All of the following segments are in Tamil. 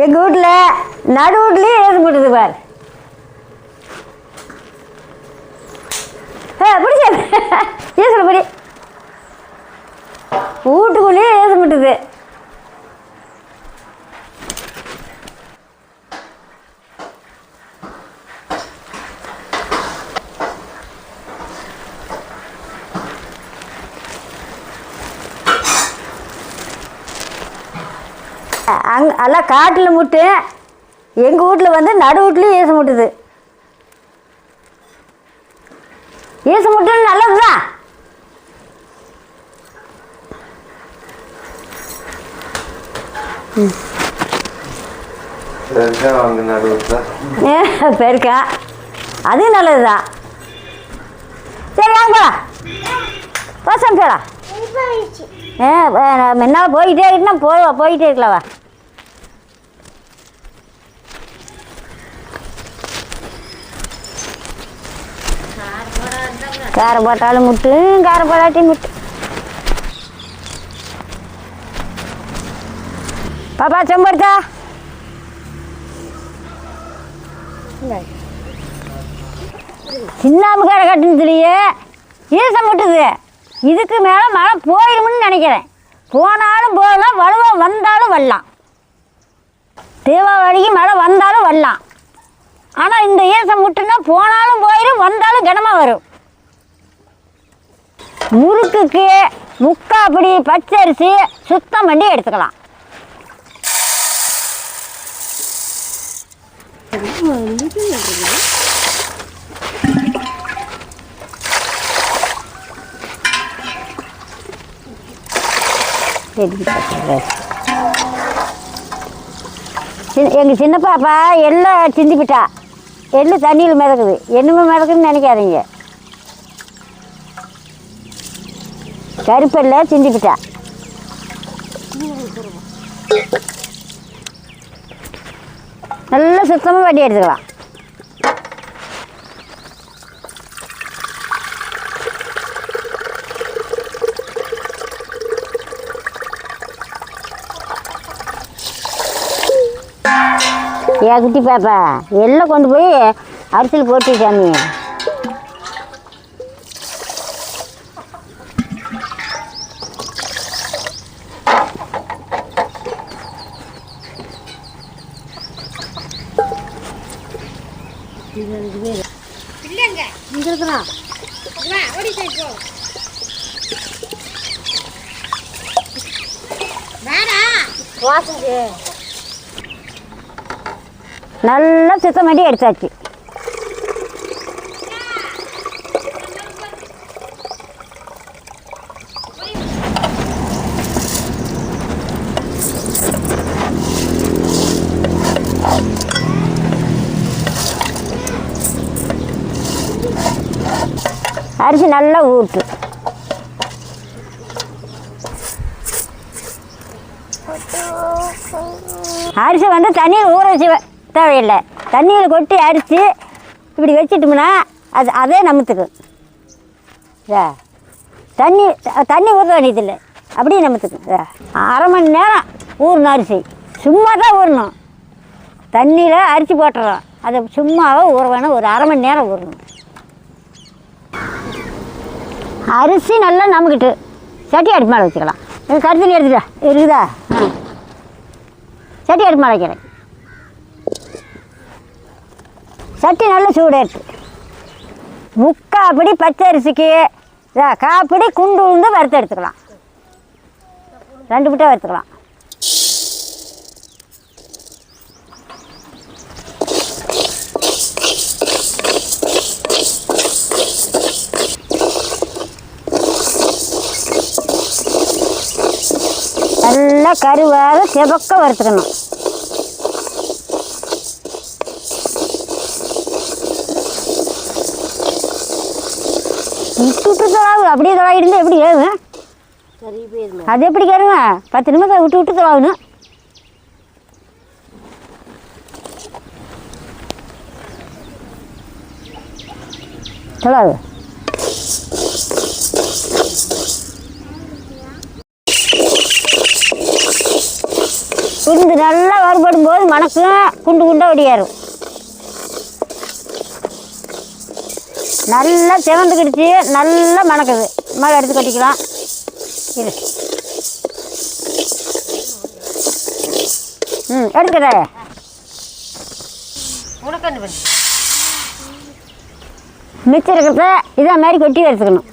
எங்கள் வீட்டில் நடு வீட்லேயும் ஏசு பார். ஏ பிடிச்ச ஏசுல வீட்டுக்குள்ளேயே ஏசு அங் எல்லாம் காட்டில் முட்டு. எங்கள் வீட்டில் வந்து நடு வீட்லேயும் ஏசு முட்டுது. ஏசு முட்டுன்னு நல்லது தான் பெருக்கா. அதுவும் நல்லது தான் சரி வாங்க பசங்க ஏ என்ன போயிட்டே இருக்கணும் போ போயிட்டே இருக்கலாம் காரை போட்டாலும் முட்டு காரை போடாட்டி முட்டு. பாப்பா செம்பருத்தா சின்னாம்பு கடை கட்டுனதுலையே ஈசம் முட்டுது. இதுக்கு மேலே மழை போயிடும்னு நினைக்கிறேன். போனாலும் போகலாம் வலுவா வந்தாலும் வரலாம். தீபாவளிக்கு மழை வந்தாலும் வரலாம். ஆனால் இந்த ஈசம் முட்டுன்னா போனாலும் போயிடும் வந்தாலும் கனமாக வரும். முறுக்குக்கு முக்காப்படி பச்சரிசி சுத்தம் பண்ணி எடுத்துக்கலாம். எங்கள் சின்ன பாப்பா எல்லாம் சிந்திப்பிட்டா. எள்ளு தண்ணியில் மிதக்குது. என்னமே மிதக்குதுன்னு நினைக்காதீங்க. கருப்பல்ல சிந்திப்பிட்டா நல்லா சுத்தமாக வட்டி எடுத்துக்கலாம். ஏன் குட்டி பாப்பா எல்லாம் கொண்டு போய் அரிசியில் போட்டு சாமி. நல்லா சுத்தம் பண்ணி எடுத்தாச்சு அரிசி நல்லா ஊட்டு அரிசி வந்து தண்ணியில் ஊற வச்சு தேவையில்லை. தண்ணியில் கொட்டி அரிசி இப்படி வச்சிட்டோம்னா அது அதே நமத்துக்கும் தண்ணி தண்ணி ஊற வேண்டியதில்லை. அப்படியே நமத்துக்கும் அரை மணி நேரம் ஊறணும் அரிசி. சும்மா தான் ஊறணும். தண்ணியில் அரிசி போட்டுறோம். அதை சும்மாவே ஊற வேணும். ஒரு அரை மணி நேரம் ஊறணும். அரிசி நல்லா நமக்கிட்டு. சட்டி அடுப்பு மேலே வச்சுக்கலாம். இது கருத்தில் எடுத்துட்டா இருக்குதா? ஆ சட்டி அடுப்பு மேலே வைக்கிறேன். சட்டி நல்ல சூடாயிடுச்சு முக்காப்படி பச்சை அரிசிக்கு காப்பிடி காப்படி குண்டு உளுந்து வறுத்து எடுத்துக்கலாம். ரெண்டு முட்டை வறுத்துக்கலாம் நல்லா கருவாக செவக்க வறுத்துக்கணும். விட்டு தொலாவு அப்படியே தொலாகிட்டு எப்படி ஏறுங்க அது எப்படி கேருங்க பத்து நிமிஷம் விட்டு விட்டு தொலாகணும் தொலாவு குண்டு நல்லா வறுபடும் போது மணக்கும் குண்டு குண்டாக ஒடியாரும் நல்லா சிவந்துக்கிடுச்சு நல்லா மணக்குது. மழை எடுத்து கட்டிக்கலாம். இரு ம் எடுக்கிற உனக்கு மிச்சம் இருக்கிறத இதே மாதிரி கொட்டி எடுத்துக்கணும்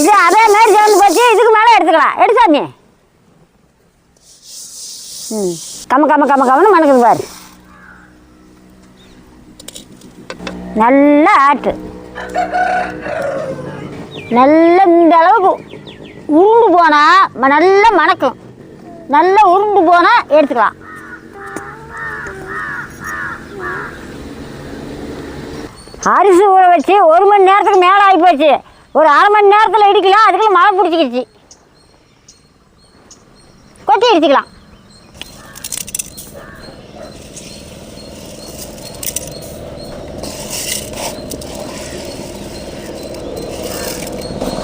இது அதே மாதிரி சேர்ந்து போச்சு. இதுக்கு மேலே எடுத்துக்கலாம். எடுத்தாமே ம். கம்ம கம்ம கம்ம கம்மனு மணக்குது பாரு. நல்ல ஆட்டு. நல்ல இந்த அளவுக்கு உருண்டு போனால் நல்லா மணக்கும். நல்லா உருண்டு போனால் எடுத்துக்கலாம். அரிசி ஊற வச்சு ஒரு மணி நேரத்துக்கு மேலே ஆகி போச்சு ஒரு அரை மணி நேரத்தில் இடிக்கலாம் அதுக்குள்ள மழை பிடிச்சிக்கிடுச்சு கொட்டி இடிச்சிக்கலாம்.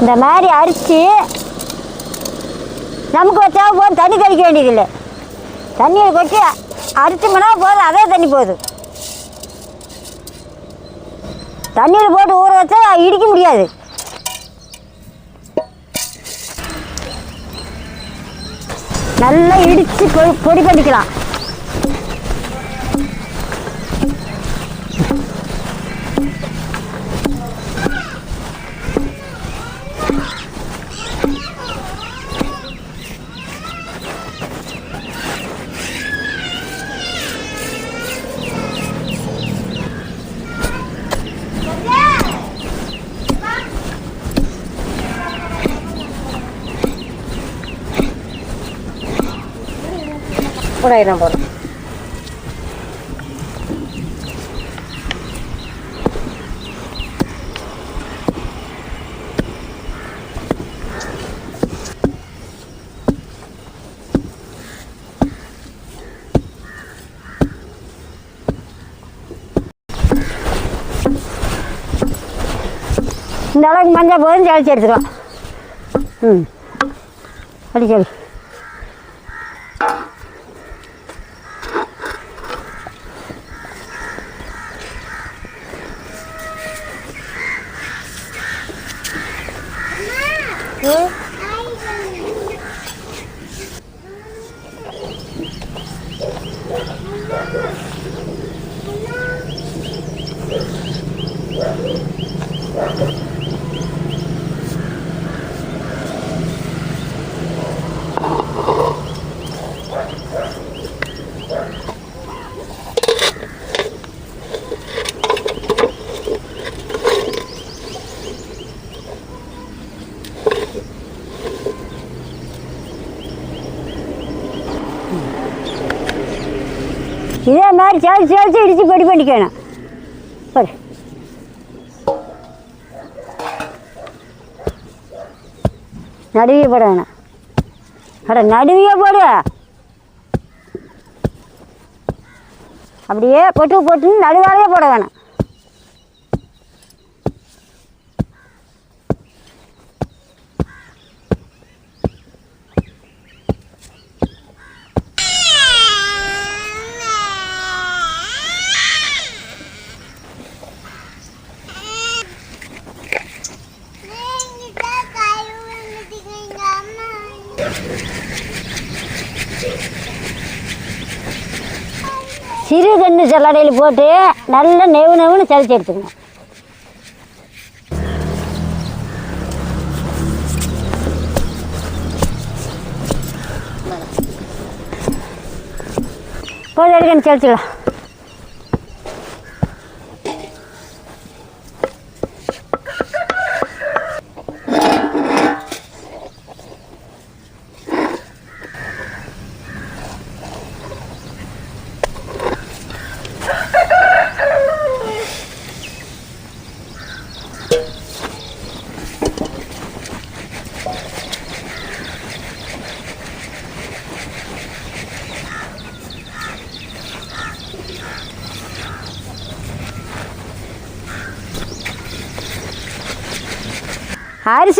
இந்த மாதிரி அரிச்சு நமக்கு வச்சா போதும் தண்ணி தெளிக்க வேண்டியதில்லை. தண்ணியை கொட்டி அரிச்சோம்னா போதும் அதே தண்ணி போகுது. தண்ணியில் போட்டு ஊற வச்சா இடிக்க முடியாது. நல்லா இடித்து பொடி பொடி பண்ணிக்கலாம். உடாயிரம் போதும் இந்த அளவுக்கு மஞ்சள் போதும் ஜலிச்சு எடுத்துக்கலாம் ம் அப்படி சரி மாதிரி சேர்த்து சேர்த்து இடித்து படி பண்ணிக்கணும். ஒரு நடுவிய போட வேணாம் அட நடுவிய போடு. அப்படியே பொட்டு பொட்டுன்னு நடுவாலையே போட வேணாம் சிறு போட்டு நல்லா நெவு நெவுன்னு சளிச்சு எடுத்துக்கணும். போதும் எடுக்கணும் சலிச்சுக்கலாம்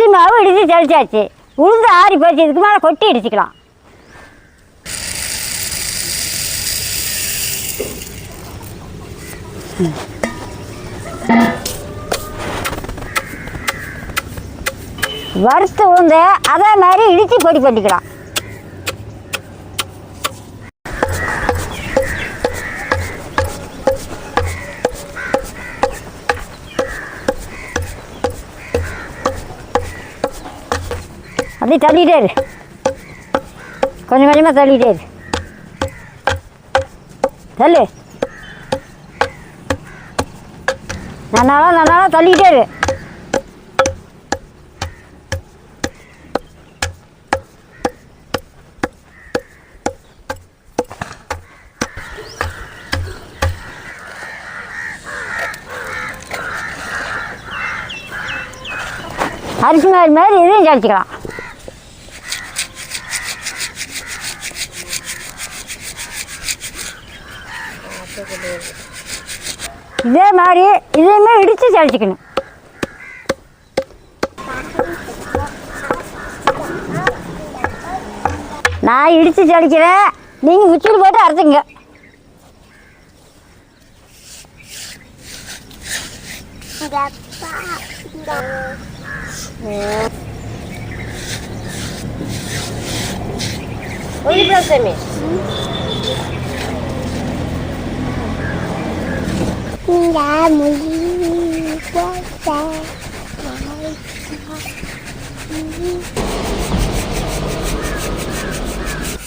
அரிசி மாவு இடித்து தெளிச்சாச்சு உளுந்து ஆறி போச்சு. இதுக்கு மேலே கொட்டி இடிச்சுக்கலாம். வறுத்து உளுந்து அதே மாதிரி இடித்து பொடி பண்ணிக்கலாம். தள்ளி தள்ளிட்டே இரு. கொஞ்சம் கொஞ்சமாக தள்ளிட்டே இரு. தள்ளு. நன்னாலும் நன்னாலும் தள்ளிட்டே இரு. அரிசி மாதிரி மாதிரி இதையும் ஜலிச்சுக்கலாம் இதே மாதிரி இதையுமே இடித்து சளிச்சிக்கணும் நான் இடித்து சளிக்கிறேன் நீங்கள் மிக்சியில் போட்டு அரைச்சிங்க Nhà mình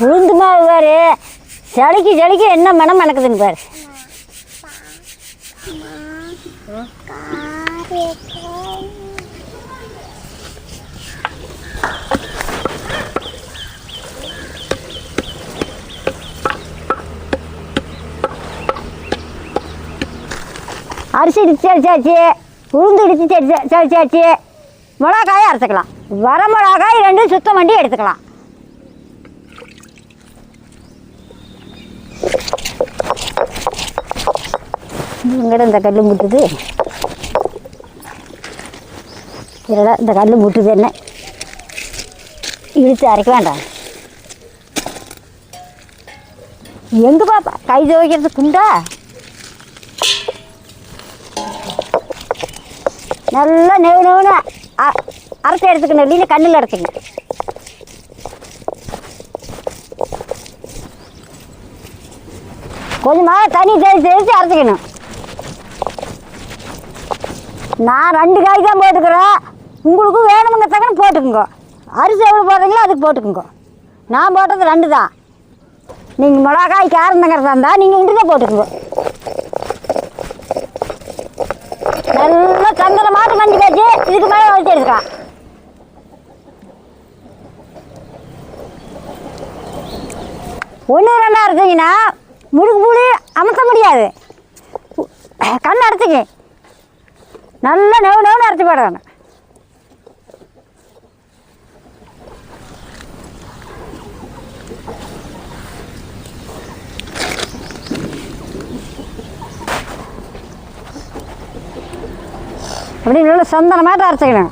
உளுந்து மாவு பாரு. சளிக்கு சளிக்கு என்ன மனம் மணக்குதுன்னு பாரு. அரிசி இடிச்சு அடிச்சாச்சு உளுந்து இடிச்சு சடிச்சா- சடிச்சாச்சு மிளகாயை அரைச்சிக்கலாம். வர மிளகாய் ரெண்டும் சுத்தம் பண்ணி எடுத்துக்கலாம். இங்கட இந்த கல் முட்டுது? இல்லைடா இந்த கல் முட்டுது என்ன? இழுத்து அரைக்க வேண்டாம். எங்கே பாப்பா? கை துவைக்கிறது குண்டா நல்லா நெவு நெவுன்னு அ- அரைச்சி எடுத்துக்கணும். இல்லைன்னு கண்ணில் அரைச்சிங்க கொஞ்சமாக தண்ணி தெளிச்சு தெளித்து அரைச்சிக்கணும். நான் ரெண்டு காய் தான் போட்டுக்கிறேன். உங்களுக்கும் வேணுமுங்க தக்கன போட்டுக்குங்க. அரிசி எவ்வளோ போடுறீங்களோ அதுக்கு போட்டுக்குங்க. நான் போட்டது ரெண்டு தான். நீங்கள் மிளகாய் காரந்தங்கிறதா இருந்தால் நீங்கள் உண்டு தான் போட்டுக்குங்க. நல்லா சந்தன மாட்டு மஞ்சு காய்ச்சி இதுக்கு மேலே வச்சு எடுத்துக்கலாம். ஒன்று ரெண்டாக இருந்தீங்கன்னா முழுக்கு முழு அமர்த்த முடியாது. கண் அடைச்சிக்க நல்லா நெவு நெவுன்னு அரைச்சி போடுறாங்க அப்படி நல்லா சந்தனமாட்டம் அரைச்சிக்கணும்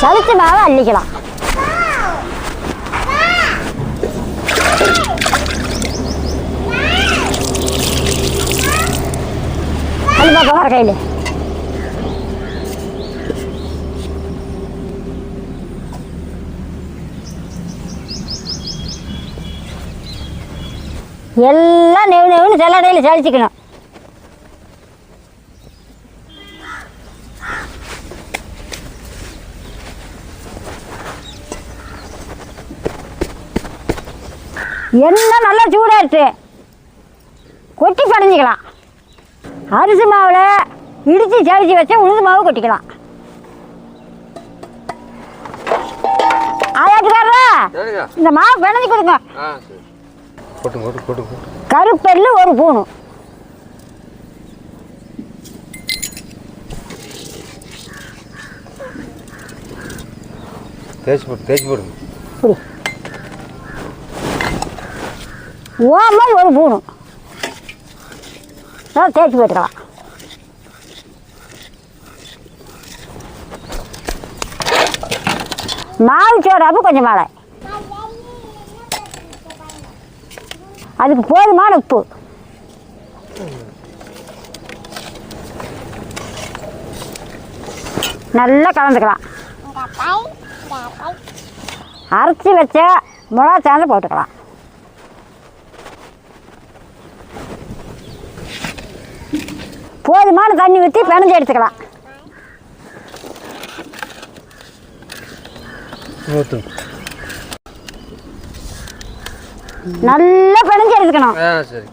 சளிச்சு மாவை அள்ளிக்கலாம். அது போகிற கையில். எல்லாம் நெவு நெவுன்னு செல்லடையில் சளிச்சிக்கணும் எண்ணெய் நல்லா சூடாயிடுச்சு கொட்டி படைஞ்சிக்கலாம். அரிசி மாவில் இடித்து சளிச்சு வச்சா உளுந்து மாவு கொட்டிக்கலாம். ஆயாட்டுக்காரரா சரிங்க இந்த மாவு பிணைஞ்சு கொடுங்க. கருப்பெல்லு ஒரு பூணு. தேய்ச்சி போட்டு தேய்ச்சி போடுங்க. ஓமா ஒரு பூணும் தேய்ச்சி போட்டுக்கலாம் மாவு சோறாப்பு கொஞ்சம் மாலை அதுக்கு போதுமான உப்பு. நல்லா கலந்துக்கலாம். அரைச்சி வச்ச மிளகா சேர்ந்து போட்டுக்கலாம். போதுமான தண்ணி ஊற்றி பிணைஞ்சு எடுத்துக்கலாம். நல்லா பிணைஞ்சு எடுத்துக்கணும். ஆ சரி.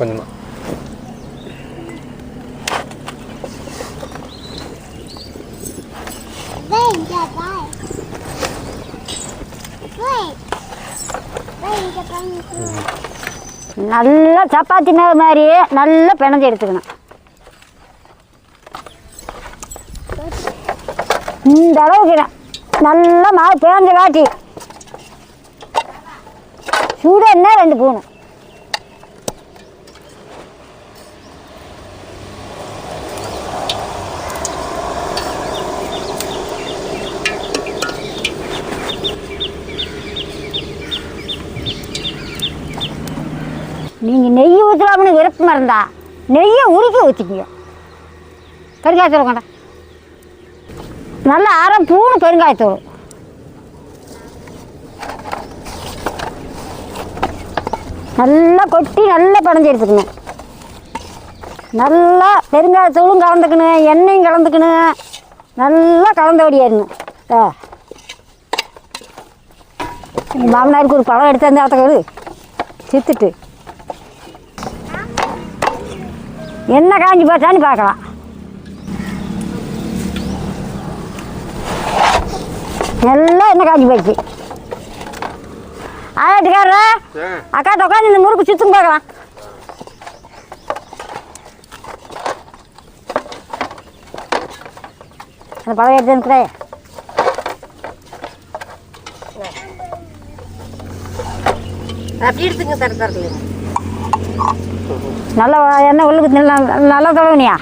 கொஞ்சமா. Đây, நல்லா சப்பாத்தி மேல மாதிரி நல்லா பிணைஞ்சு எடுத்துக்கணும். இந்த அளவுக்கு நல்லா மாவு பிணைஞ்ச காட்டி சூடு என்ன ரெண்டு பூணும் நீங்கள் நெய் மருந்தா? விருப்பமாக நெய்யை உருக்கி ஊற்றிக்கிங்க பெருங்காயத்தூள் கொண்ட. நல்லா அரை பூணு பெருங்காயத்தூள். நல்லா கொட்டி நல்லா படைஞ்சு எடுத்துக்கணும். நல்லா பெருங்காயத்தூளும் கலந்துக்கணும் எண்ணெயும் கலந்துக்கணும். நல்லா கலந்த ஓடியாருணும் ஆ. மாமனாருக்கு ஒரு பழம் எடுத்து அந்த இடத்துக்கு சித்துட்டு. என்ன காஞ்சி போச்சான்னு பார்க்கலாம். எல்லாம் என்ன காஞ்சி போச்சு? ஆயாட்டுக்காரர அக்கா உட்காந்து இந்த முறுக்கு சுத்தம் பார்க்கலாம். அந்த பழம் எடுத்து இருக்கிறே அப்படி எடுத்துங்க தர தரல நல்ல எண்ணெய் உள்ளுக்கு நல்லா நல்லா தடவுனியா?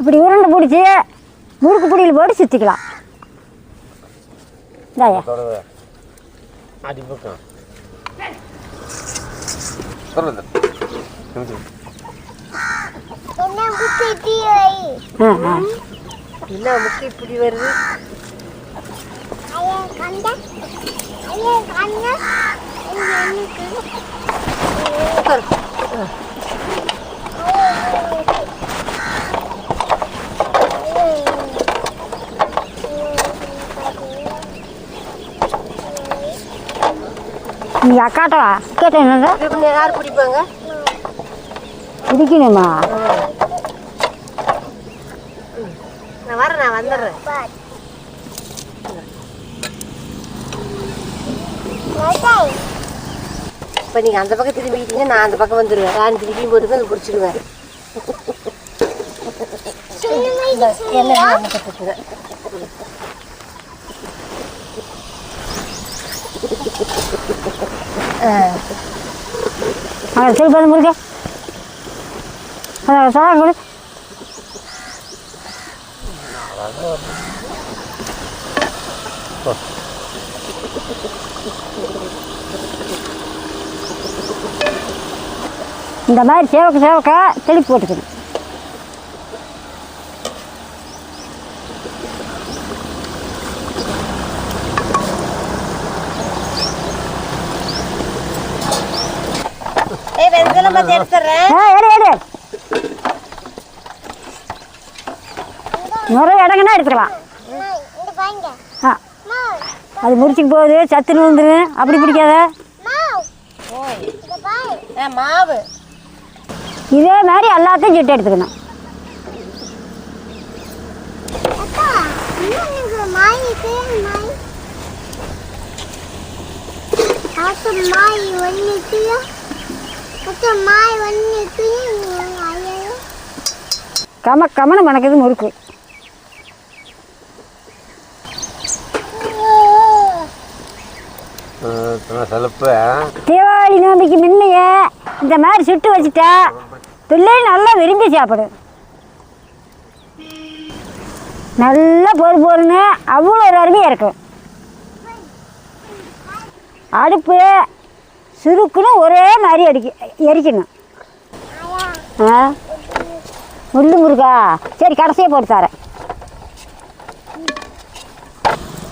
இப்படி உருண்டை பிடிச்சி முறுக்கு பிடியில் போட்டு சுற்றிக்கலாம் என்ன முக்கிய இப்படி வருது? ஐயா கண்ட? ஐயா கண்ண? எனக்கு நீ அக்காட்டா கேட்ட என்னங்க இப்படி யார் பிடிப்பாங்க பிடிக்கணுமா நான் வரேன் நான் வந்துடுறேன் இப்போ நீங்கள் அந்த பக்கம் திரும்பிக்கிட்டீங்க நான் அந்த பக்கம் வந்துடுவேன் நான் திருப்பி போட்டு வந்து பிடிச்சிடுவேன் என்ன அங்கே திருப்பி வந்து அதை கொடு இந்த மாதிரி சேவக்க சேவக்க தெளிப்பு போட்டுக்கணும். நிறைய இடங்கன்னா எடுத்துக்கலாம். ஆ. அது முடிச்சுக்கு போகுது சத்துன்னு வந்துடும் அப்படி பிடிக்காத? மாவு. இதே மாதிரி எல்லாத்தையும் சுட்டு எடுத்துக்கணும். கம கமனு மணக்குது முறுக்கு. தீபாவளி நோம்பிக்கு முன்னையே இந்த மாதிரி சுட்டு வச்சுட்டா பிள்ளை நல்லா விரும்பி சாப்பிடும் நல்லா பொறு பொறுன்னு அவ்வளோ ஒரு அருமையாக இருக்கும் அடுப்பு சுருக்குன்னு ஒரே மாதிரி அடிக்க எரிக்கணும். ஆ? முள்ளு முருகா? சரி கடைசியாக போட்டு தரேன்.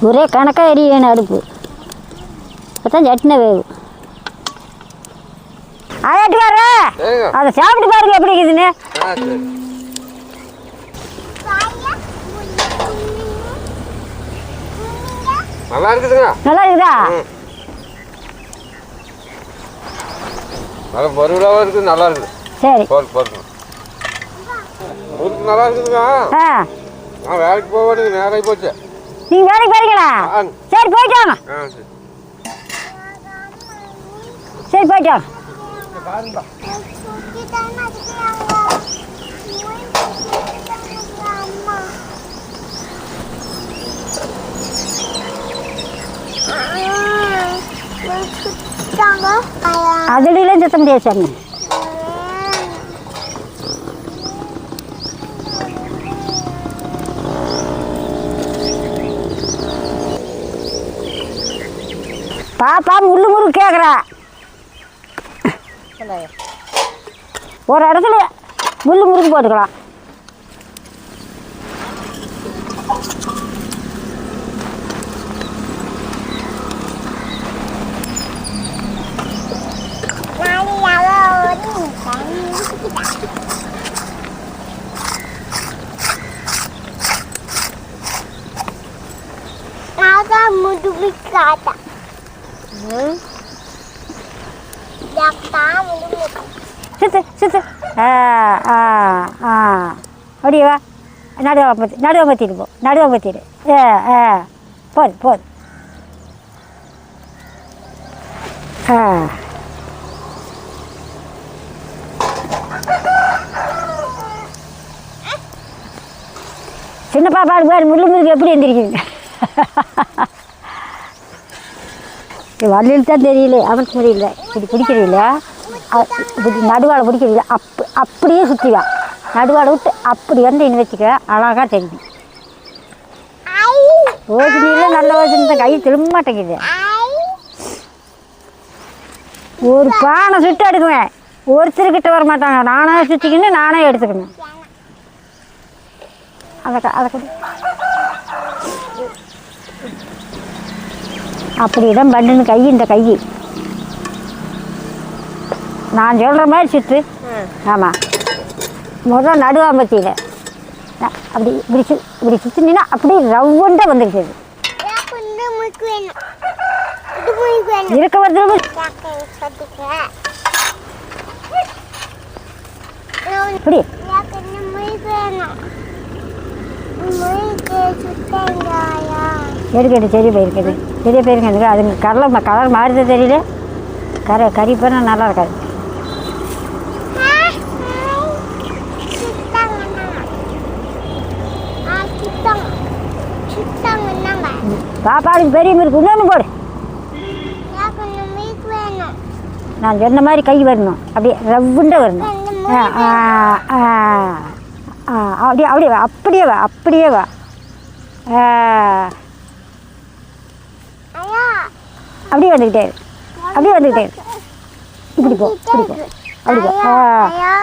ஒரே கணக்காக எரியணும் அடுப்பு. அப்போ சட்னி வேகும் ஆயாட்டுக்கார சரிங்க அதை சாப்பிட்டு பாருங்க எப்படி இருக்குதுன்னு. நல்லா இருக்குதுங்க. நல்லா இருக்குதா. நல்லா பருவலாகவும் இருக்குது நல்லா இருக்குது. சரி. போட்டு ஊருக்கு நல்லா இருக்குதுங்க. ஆ. நான் வேலைக்கு போக வேண்டியது நேரம் ஆகி போச்சு. நீங்கள் வேலைக்கு போறீங்களா? சரி போயிட்டு வாங்க. சரி. சரி போயிட்டு வாங்க. அதுலாம் சுத்த முடியாது சாமி. பாப்பா முள்ளு முறுக்கு கேட்குறா ஒரு இடத்துல முள்ளு முறுக்கு போட்டுக்கலாம் Mudu-mudu Yak mudu-mudu சுத்து சுத்து ஆ ஆ ஆ அப்படியே வா நடுவா பத்தி நடுவை பற்றிட்டு போ நடுவை பற்றிடு ஏ ஆ போது போது ஆ சின்ன பாப்பாடு பாரு முள்ளு முழுக்க எப்படி எந்திரிக்குது வள்ளியில் தான் தெரியல அவனுக்கு தெரியல இப்படி பிடிக்கிறீங்களா இப்படி நடுவாளை பிடிக்கிறீங்களா அப் அப்படியே சுற்றிவா நடுவாளை விட்டு அப்படி வந்து இன்னும் வச்சுக்க அழகாக தெரியும் ஓசனியில் நல்ல ஓசனி தான் கை திரும்ப மாட்டேங்குது. ஒரு பானை சுட்டு எடுக்குவேன். ஒருத்தர்கிட்ட வர மாட்டாங்க நானே சுற்றிக்கின்னு நானே எடுத்துக்கணும். அதை அதை அப்படிதான் பண்ணுன்னு கை இந்த கை. நான் சொல்கிற மாதிரி சுற்று ஆமாம் முதல் நடுவாம்பத்தியில் அப்படி இப்படி சு இப்படி சுற்றினா அப்படியே ரவுண்டாக வந்துருச்சு அது. இருக்க வருது இப்படி. எடுக்கட்டு சரி போயிருக்குது பெரிய போயிருங்க அதுங்க கலர் கலர் மாறுது தெரியல. கரை கறி பண்ணால் நல்லா இருக்காது. பாப்பாவுக்கு பெரிய மீருக்கு இன்னொன்று போடு. நான் சொன்ன மாதிரி கை வரணும். அப்படியே ரவுண்டாக வரணும். அப்படியே அப்படியே வா அப்படியே வா அப்படியே வா. அப்படியே வந்துக்கிட்டே அப்படியே வந்துக்கிட்டே இப்படி போ இப்படி போ. அப்படி போ. ஆ. Ayah,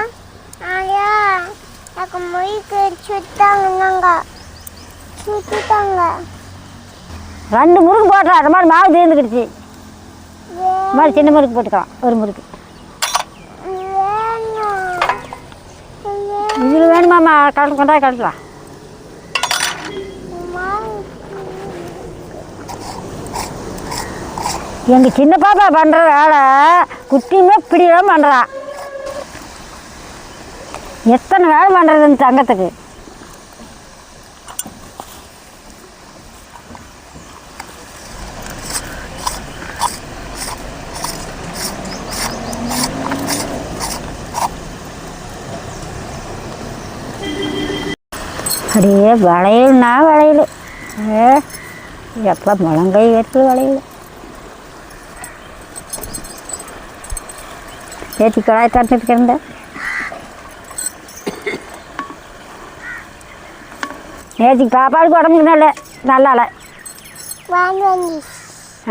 ayah, aku ரெண்டு முறுக்கு போடுறா அது மாதிரி மாவு தீர்ந்துக்கிடுச்சு. இது மாதிரி சின்ன முறுக்கு போட்டுக்கலாம். ஒரு முறுக்கு. இதில் வேணுமாம்மா கலந்து கொண்டா கலக்கலாம். எங்கள் சின்ன பாப்பா பண்ணுற வேலை குட்டியுமே இப்படிலாம் பண்ணுறா எத்தனை வேலை பண்ணுறது இந்த தங்கத்துக்கு. வளையல்னா வளையல். ஏ எப்போ முழங்கை வேர்த்து வளையல்? ஏற்றி கடாய் திறந்துட்டு கிடந்த நேற்று பாப்பாவுக்கு உடம்புக்கு நல்ல நல்லால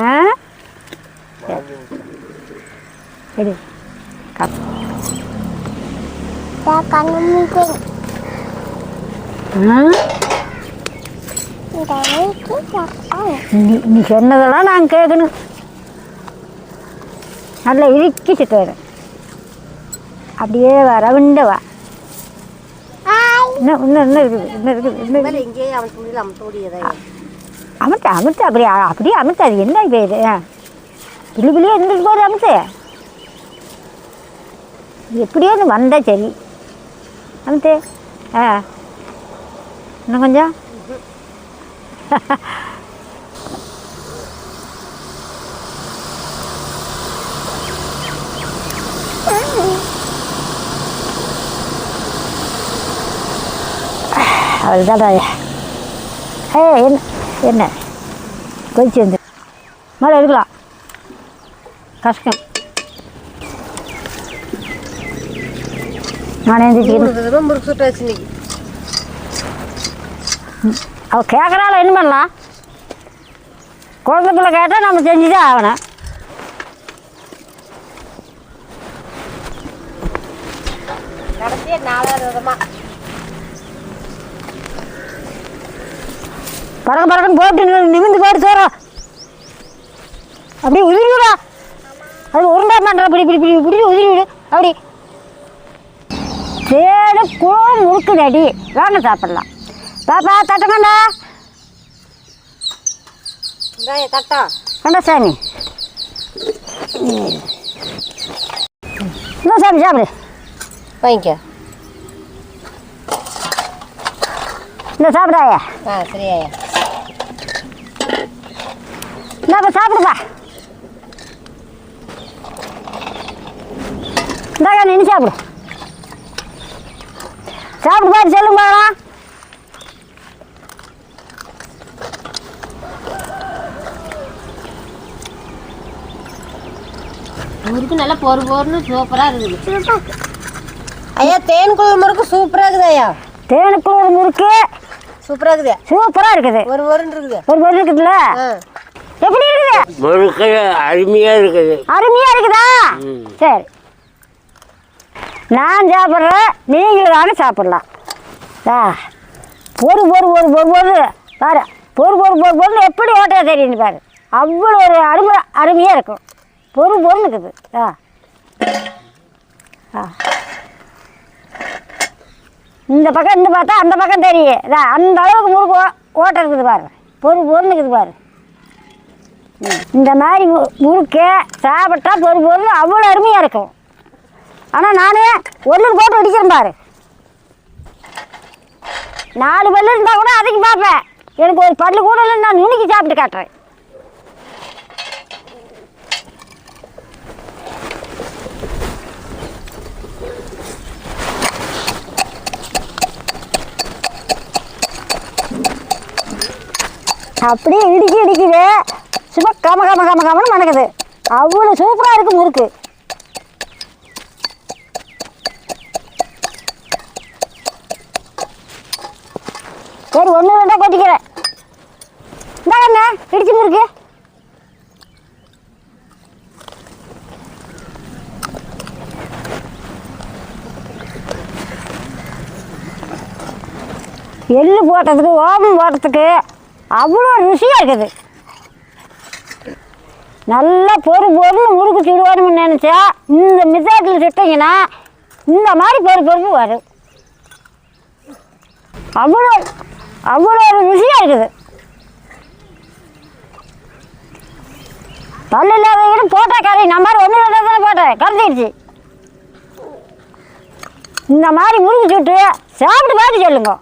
ஆ? சரி. கண்ணு நீ சொன்னதெல்லாம் நான் கேட்கணும் நல்லா இறுக்கி சுற்றுவேன் அப்படியே வா ரவுண்ட வா. இன்னும் இன்னும் இன்னும் இருக்குது இன்னும் இருக்குது இன்னும் மேலே எங்கேயே அவன் துணியில் அமுத்த முடியாதா அமுத்து அமுத்து அப்படியே அப்படியே அமுத்து. அது என்ன பேர் பிள்ளி பிள்ளையே இருந்துட்டு போகுது அமுத்து. எப்படியோ ஒன்று வந்தா சரி அமுத்து ஆ. இன்னும் கொஞ்சம் அவ்வளோதான் ஏ என்ன என்ன கொதிச்சு வந்து மேலே எடுக்கலாம் கஷ்டம் நான் எழுந்திரிச்சு மூணு விதமாக முறுக்கு சுட்டு வச்சு இன்னைக்கு அவள் கேட்குறாள் என்ன பண்ணலாம் குழந்தை பிள்ளை கேட்டால் நம்ம செஞ்சு தான் ஆகணும். கடைசியாக நாலாவது விதமாக பறக்க பறக்கன்னு போட்டு நிமிந்து போட்டு தோறோம் அப்படியே உதிரி விடா அது உருண்டா மாட்டா இப்படி இப்படி இப்படி இப்படி உதிரி விடு. அப்படி. தேடு குளம் முறுக்குது அடி. வாங்க சாப்பிடலாம். பாப்பா தட்டமாண்டா இந்தாய தட்டா. கண்டா சாமி. இந்த சாமி சாப்பிடு. வாங்கிக்க. இந்த சாப்பிடாயா ஆ சரியாயா இந்த இப்போ சாப்பிடுப்பா. இந்தாக்கா நின்று சாப்பிடு. சாப்பிடு பாரு சொல்லுங்க முறுக்கு நல்லா பொறு பொறுன்னு சூப்பராக இருக்குது. ஐயா தேன் குழம்பு முறுக்கு சூப்பராக இருக்குது ஐயா. தேனுக்குள்ள முறுக்கு. சூப்பராக இருக்குது. சூப்பராக இருக்குது. ஒரு ஒருன்னு இருக்குது. ஒரு பொருள் இருக்குதுல்ல? எப்படி இருக்குது? முழுக்க அருமையாக இருக்குது. அருமையா இருக்குதா? சரி. நான் சாப்பிட்றேன் நீங்களும் தானே சாப்பிடலாம். ஆ. பொறு பொறு பொறு பொறு பொறு பாரு. பொறு பொறு பொறு பொருள் எப்படி ஓட்டையா தெரியுன்னு பாரு. அவ்வளோ ஒரு அருமை அருமையாக இருக்கும். பொறு பொருள் இருக்குது. ஆ ஆ இந்த பக்கம் இருந்து பார்த்தா அந்த பக்கம் தெரியும் அந்த அளவுக்கு முறுக்கு ஓ- ஓட்டை இருக்குது பாரு. பொறு பொருள் இருக்குது பாரு. இந்த மாதிரி மு- சாப்பிட்டா பொறு பொருள் அவ்வளோ அருமையாக இருக்கும். ஆனால் நானே ஒன்று போட்டு அடிக்கிறேன் பாரு. நாலு பல்லு இருந்தால் கூட அதுக்கு பார்ப்பேன். எனக்கு ஒரு பல்லு கூட இல்லை நான் நுணுக்கி சாப்பிட்டு காட்டுறேன். அப்படியே இடிக்கி இடிக்குது. சும்மா கம கம கம கமனு மணக்குது அவ்வளோ சூப்பராக இருக்கு முறுக்கு சரி ஒன்று ரெண்டா கொட்டிக்கிறேன் என்ன இடிச்சு முறுக்கு. எள்ளு போட்டதுக்கு ஓமம் போட்டதுக்கு அவ்வளோ ருசியாக இருக்குது. நல்லா பொறு பொருள் முறுக்கு சுடுவானுன்னு நினச்சா இந்த மிசாட்டில் சுட்டிங்கன்னா இந்த மாதிரி பொறு பொறுப்பு வரும். அவ்வளோ அவ்வளோ ஒரு ருசியாக இருக்குது. பல்லு இல்லாதவங்க போட்டால் கறி. நம்ம மாதிரி ஒன்று ரெண்டு தானே போட்டேன். கறந்துடுச்சு. இந்த மாதிரி முறுக்கு சுட்டு சாப்பிட்டு பார்த்து சொல்லுங்க.